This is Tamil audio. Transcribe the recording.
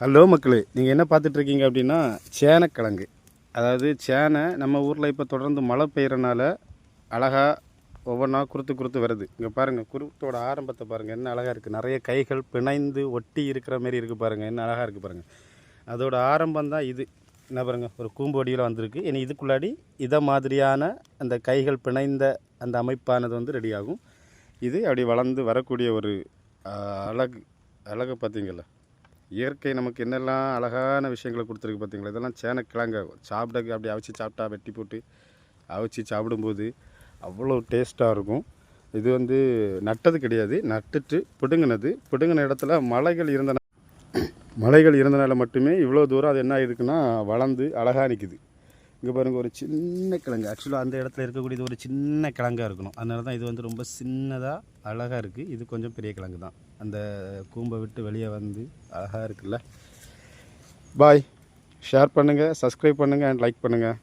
ஹலோ மக்களே. நீங்கள் என்ன பார்த்துட்ருக்கீங்க அப்படின்னா சேனக்கிழங்கு. அதாவது சேனை நம்ம ஊரில் இப்போ தொடர்ந்து மழை பெய்கிறனால அழகாக ஒவ்வொன்றா குறுத்து குறுத்து வருது. இங்கே பாருங்கள் குருத்தோட ஆரம்பத்தை பாருங்கள் என்ன அழகாக இருக்குது நிறைய கைகள் பிணைந்து ஒட்டி இருக்கிற மாதிரி இருக்குது பாருங்கள் என்ன அழகாக இருக்குது பாருங்கள் அதோட ஆரம்பம் தான் இது. என்ன பாருங்கள் ஒரு கூம்பு வடிவில் வந்திருக்கு. இனி இதுக்குள்ளாடி இதை மாதிரியான அந்த கைகள் பிணைந்த அந்த அமைப்பானது வந்து ரெடியாகும் இது அப்படி வளர்ந்து வரக்கூடிய ஒரு அழகு அழகு அழகை பார்த்தீங்களா இயற்கை நமக்கு என்னெல்லாம் அழகான விஷயங்களை கொடுத்துருக்கு பார்த்தீங்களா? இதெல்லாம் சேனக்கிழங்க சாப்பிடக்கு அப்படி அவிச்சு சாப்பிட்டா வெட்டி போட்டு அவிச்சு சாப்பிடும்போது அவ்வளோ டேஸ்ட்டாக இருக்கும். இது வந்து நட்டது கிடையாது. நட்டுட்டு பிடுங்கினது. பிடுங்கின இடத்துல மலைகள் இருந்தன மலைகள் இருந்தனால மட்டுமே இவ்வளோ தூரம் அது என்ன ஆயிருக்குன்னா வளர்ந்து அழகாக நிற்கிது இங்கே பாருங்கள் ஒரு சின்ன கிழங்கு. ஆக்சுவலாக அந்த இடத்துல இருக்கக்கூடியது ஒரு சின்ன கிழங்காக இருக்கணும். அதனால தான் இது வந்து ரொம்ப சின்னதாக அழகாக இருக்குது இது கொஞ்சம் பெரிய கிழங்கு தான். அந்த கூம்பை விட்டு வெளியே வந்து அழகாக இருக்குல்ல. பாய் ஷேர் பண்ணுங்கள் சப்ஸ்கிரைப் பண்ணுங்கள் அண்ட் லைக் பண்ணுங்கள்